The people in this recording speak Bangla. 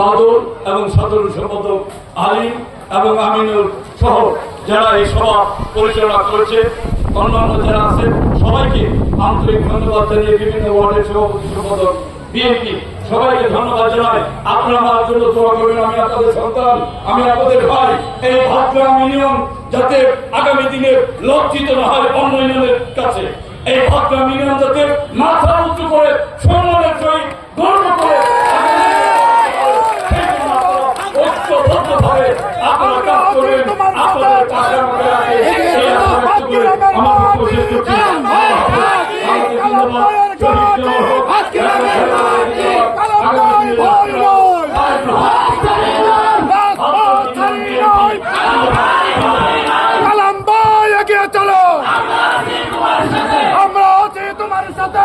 বাদল এবং সাধারণ সম্পাদক আলী এবং আমিনুল সহ যারা এই সভা পরিচালনা করেছে, অন্যান্য যারা আছে সবাইকে আন্তরিক ধন্যবাদ জানিয়ে বিভিন্ন ওয়ার্ডের সভাপতি, সম্পাদক, বিএনপি, সবাইকে ধন্যবাদ জানাই। আপনারা আমার জন্য দোয়া করবেন, আমি আপনাদের সন্তান, আমি আপনাদের ভাই। এই ভাতগ্রাম ইউনিয়ন যাতে আগামী দিনে লজ্জিত না হয় অন্য কাছে। এই ভাতগ্রাম ইউনিয়ন যাতে মাথা ঐক্যবদ্ধভাবে আপনারা কাজ করবেন আপনাদের পাশে ব্যক্ত করে আমার ভাই এগিয়ে চলো। আমরা আছি তোমার সাথে।